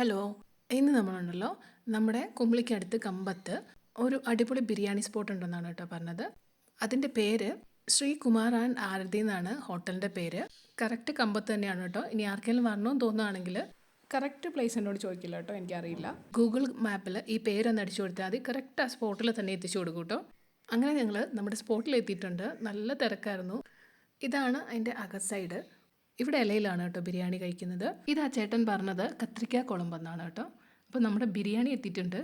Hello ഇന്ന് നമ്മളുണ്ടല്ലോ നമ്മുടെ കുമ്പളിക്കടുത്ത് കമ്പത്ത് ഒരു അടിപൊളി ബിരിയാണി സ്പോട്ട് ഉണ്ടെന്നാണ് കേട്ടോ പറഞ്ഞത്. അതിന്റെ പേര് ശ്രീകുമാർ ആൻഡ് ആരതി എന്നാണ് ഹോട്ടലിന്റെ പേര്. കറക്റ്റ് കമ്പത്ത് തന്നെയാണ് കേട്ടോ. ഇനി ആർക്കെങ്കിലും വരണമെന്ന് തോന്നുകയാണെങ്കിൽ കറക്റ്റ് പ്ലേസ് എന്നോട് ചോദിക്കില്ല കേട്ടോ എനിക്കറിയില്ല. ഗൂഗിൾ മാപ്പിൽ ഈ പേരൊന്ന് അടിച്ചു കൊടുത്താൽ മതി. കറക്റ്റ് ആ സ്പോട്ടിൽ തന്നെ എത്തിച്ചു കൊടുക്കും കേട്ടോ. അങ്ങനെ ഞങ്ങൾ നമ്മുടെ സ്പോട്ടിൽ എത്തിയിട്ടുണ്ട്. നല്ല തിരക്കായിരുന്നു. ഇതാണ് അതിന്റെ അക സൈഡ് ഇവിടെ ഇലയിലാണ് കേട്ടോ ബിരിയാണി കഴിക്കുന്നത്. ഇത് ആ ചേട്ടൻ പറഞ്ഞത് കത്രിക്ക കുളമ്പെന്നാണ് കേട്ടോ. അപ്പോൾ നമ്മുടെ ബിരിയാണി എത്തിയിട്ടുണ്ട്.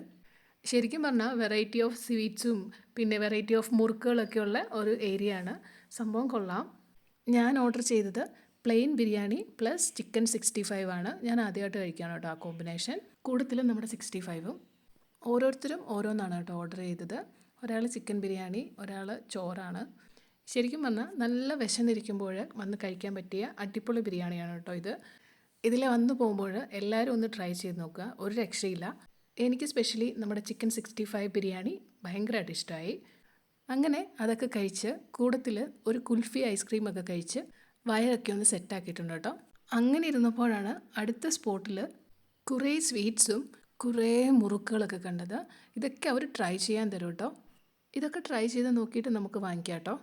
ശരിക്കും പറഞ്ഞാൽ വെറൈറ്റി ഓഫ് സ്വീറ്റ്സും പിന്നെ വെറൈറ്റി ഓഫ് മുറുക്കുകളൊക്കെയുള്ള ഒരു ഏരിയ ആണ്. സംഭവം കൊള്ളാം. ഞാൻ ഓർഡർ ചെയ്തത് plain biryani plus chicken sixty five ആണ്. ഞാൻ ആദ്യമായിട്ട് കഴിക്കുകയാണ് കേട്ടോ ആ കോമ്പിനേഷൻ കൂടുതലും നമ്മുടെ സിക്സ്റ്റി ഫൈവും ഓരോരുത്തരും ഓരോന്നാണ് കേട്ടോ ഓർഡർ ചെയ്തത്. ഒരാൾ ചിക്കൻ ബിരിയാണി ഒരാൾ ചോറാണ്. ശരിക്കും പറഞ്ഞാൽ നല്ല വിശന്നിരിക്കുമ്പോൾ വന്ന് കഴിക്കാൻ പറ്റിയ അടിപൊളി ബിരിയാണിയാണ് കേട്ടോ ഇത്. ഇതിൽ വന്നു പോകുമ്പോൾ എല്ലാവരും ഒന്ന് ട്രൈ ചെയ്ത് നോക്കുക. ഒരു രക്ഷയില്ല. എനിക്ക് സ്പെഷ്യലി നമ്മുടെ ചിക്കൻ സിക്സ്റ്റി ഫൈവ് ബിരിയാണി ഭയങ്കരമായിട്ട് ഇഷ്ടമായി അങ്ങനെ അതൊക്കെ കഴിച്ച് കൂടത്തിൽ ഒരു കുൽഫി ഐസ്ക്രീമൊക്കെ കഴിച്ച് വയറൊക്കെ ഒന്ന് സെറ്റാക്കിയിട്ടുണ്ട് കേട്ടോ. അങ്ങനെ ഇരുന്നപ്പോഴാണ് അടുത്ത സ്പോട്ടിൽ കുറേ സ്വീറ്റ്സും കുറേ മുറുക്കുകളൊക്കെ കണ്ടത്. ഇതൊക്കെ അവർ ട്രൈ ചെയ്യാൻ തരും കേട്ടോ. ഇതൊക്കെ ട്രൈ ചെയ്ത് നോക്കിയിട്ട് നമുക്ക് വാങ്ങിക്കാം കേട്ടോ.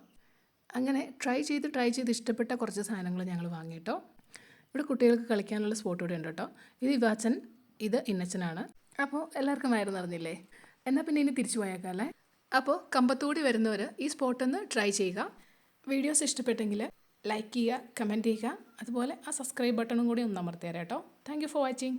അങ്ങനെ ട്രൈ ചെയ്ത് ട്രൈ ചെയ്ത് ഇഷ്ടപ്പെട്ട കുറച്ച് സാധനങ്ങൾ ഞങ്ങൾ വാങ്ങിയിട്ടോ. ഇവിടെ കുട്ടികൾക്ക് കളിക്കാനുള്ള സ്പോട്ട് ഇവിടെ ഉണ്ട് കേട്ടോ. ഇത് ഇവാച്ചൻ ഇത് ഇന്നച്ചനാണ്. അപ്പോൾ എല്ലാവർക്കും ആയിരുന്നു അറിഞ്ഞില്ലേ എന്നാൽ പിന്നെ ഇനി തിരിച്ചു പോയേക്കാല്ലേ അപ്പോൾ കമ്പത്തൂടി വരുന്നവർ ഈ സ്പോട്ടൊന്ന് ട്രൈ ചെയ്യുക. വീഡിയോസ് ഇഷ്ടപ്പെട്ടെങ്കിൽ ലൈക്ക് ചെയ്യുക കമന്റ് ചെയ്യുക. അതുപോലെ ആ സബ്സ്ക്രൈബ് ബട്ടണും കൂടി ഒന്ന് അമർത്തിയാൽ കേട്ടോ. Thank you for watching